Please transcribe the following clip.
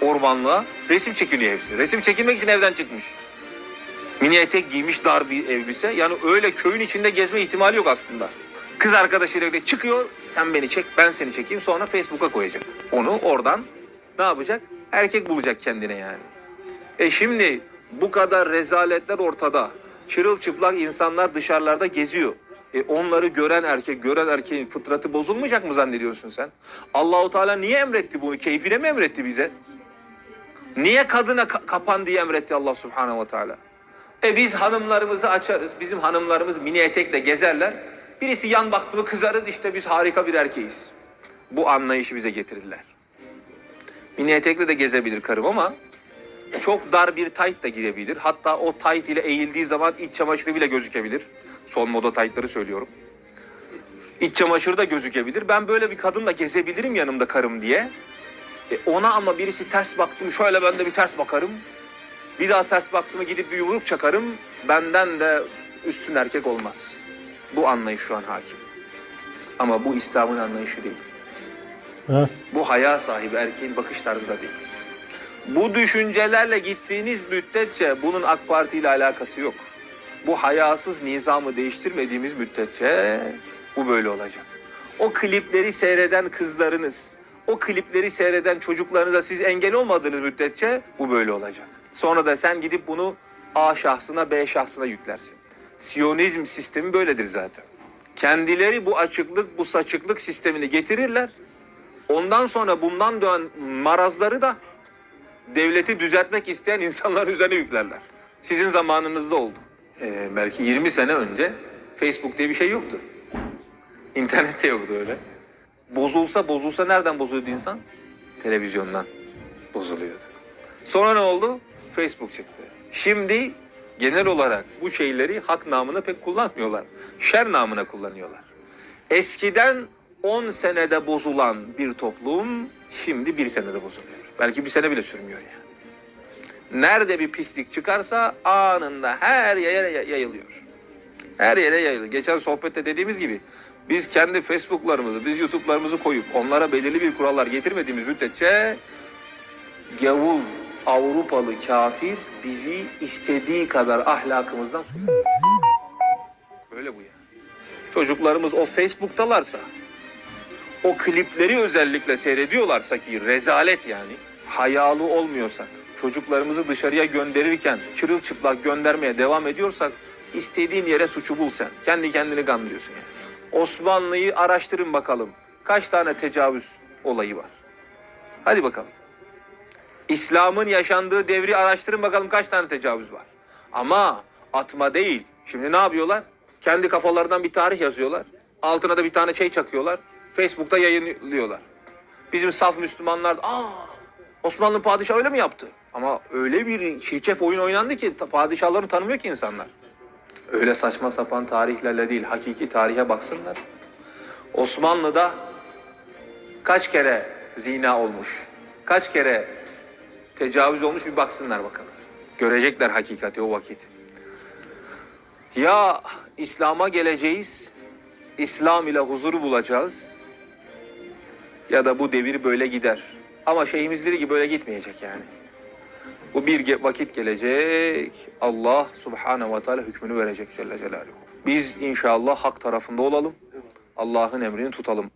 ormanlığa. Resim çekiniyor hepsi. Resim çekilmek için evden çıkmış. Mini etek giymiş dar bir elbise. Yani öyle köyün içinde gezme ihtimali yok aslında. Kız arkadaşıyla birlikte çıkıyor. Sen beni çek, ben seni çekeyim. Sonra Facebook'a koyacak. Onu oradan ne yapacak? Erkek bulacak kendine yani. E şimdi bu kadar rezaletler ortada. Çırılçıplak insanlar dışarılarda geziyor. E onları gören erkek, gören erkeğin fıtratı bozulmayacak mı zannediyorsun sen? Allahu Teala niye emretti bunu? Keyfine mi emretti bize? Niye kadına ka- kapan diye emretti Allah Subhanahu ve Teala? E biz hanımlarımızı açarız. Bizim hanımlarımız mini etekle gezerler. Birisi yan baktı mı kızarır işte biz harika bir erkeğiz. Bu anlayışı bize getirdiler. Mini etekle de gezebilir karım ama çok dar bir tayt da girebilir. Hatta o tayt ile eğildiği zaman iç çamaşırı bile gözükebilir. Son moda taytları söylüyorum. İç çamaşırı da gözükebilir. Ben böyle bir kadınla gezebilirim yanımda karım diye. E ona ama birisi ters baktım şöyle ben de bir ters bakarım. Bir daha ters baktığımı gidip bir yumruk çakarım. Benden de üstün erkek olmaz. Bu anlayış şu an hakim. Ama bu İslam'ın anlayışı değil. Ha? Bu haya sahibi erkeğin bakış tarzı da değil. Bu düşüncelerle gittiğiniz müddetçe bunun AK Parti ile alakası yok. Bu hayasız nizamı değiştirmediğimiz müddetçe bu böyle olacak. O klipleri seyreden kızlarınız, o klipleri seyreden çocuklarınıza siz engel olmadığınız müddetçe bu böyle olacak. Sonra da sen gidip bunu A şahsına B şahsına yüklersin. Siyonizm sistemi böyledir zaten. Kendileri bu açıklık, bu saçıklık sistemini getirirler. Ondan sonra bundan dönen marazları da devleti düzeltmek isteyen insanlar üzerine yüklerler. Sizin zamanınızda oldu. Ee, belki 20 sene önce Facebook diye bir şey yoktu. İnternet de yoktu öyle. Bozulsa bozulsa nereden bozuluyordu insan? Televizyondan bozuluyordu. Sonra ne oldu? Facebook çıktı. Şimdi genel olarak bu şeyleri hak namına pek kullanmıyorlar. Şer namına kullanıyorlar. Eskiden 10 senede bozulan bir toplum şimdi bir senede bozuluyor. Belki bir sene bile sürmüyor yani. Nerede bir pislik çıkarsa anında her yere yay- yayılıyor. Her yere yayılıyor. Geçen sohbette dediğimiz gibi biz kendi Facebook'larımızı, biz YouTube'larımızı koyup onlara belirli bir kurallar getirmediğimiz müddetçe gavul, Avrupalı kafir bizi istediği kadar ahlakımızdan. Böyle bu ya. Çocuklarımız o Facebook'talarsa, o klipleri özellikle seyrediyorlarsa ki rezalet yani, hayalı olmuyorsak, çocuklarımızı dışarıya gönderirken çırılçıplak göndermeye devam ediyorsak, istediğin yere suçu bul sen. Kendi kendini kandırıyorsun yani. Osmanlı'yı araştırın bakalım. Kaç tane tecavüz olayı var? Hadi bakalım. İslam'ın yaşandığı devri araştırın bakalım kaç tane tecavüz var. Ama atma değil. Şimdi ne yapıyorlar? Kendi kafalarından bir tarih yazıyorlar. Altına da bir tane şey çakıyorlar. Facebook'ta yayınlıyorlar. Bizim saf Müslümanlar aa Osmanlı padişahı öyle mi yaptı? Ama öyle bir çirkef oyun oynandı ki padişahlarını tanımıyor ki insanlar. Öyle saçma sapan tarihlerle değil, hakiki tarihe baksınlar. Osmanlı'da kaç kere zina olmuş, kaç kere tecavüz olmuş bir baksınlar bakalım. Görecekler hakikati o vakit. Ya İslam'a geleceğiz, İslam ile huzuru bulacağız ya da bu devir böyle gider. Ama şeyhimiz dedi ki böyle gitmeyecek yani. Bu bir vakit gelecek, Allah subhanehu ve teala hükmünü verecek Celle Celaluhu. Biz inşallah hak tarafında olalım, Allah'ın emrini tutalım.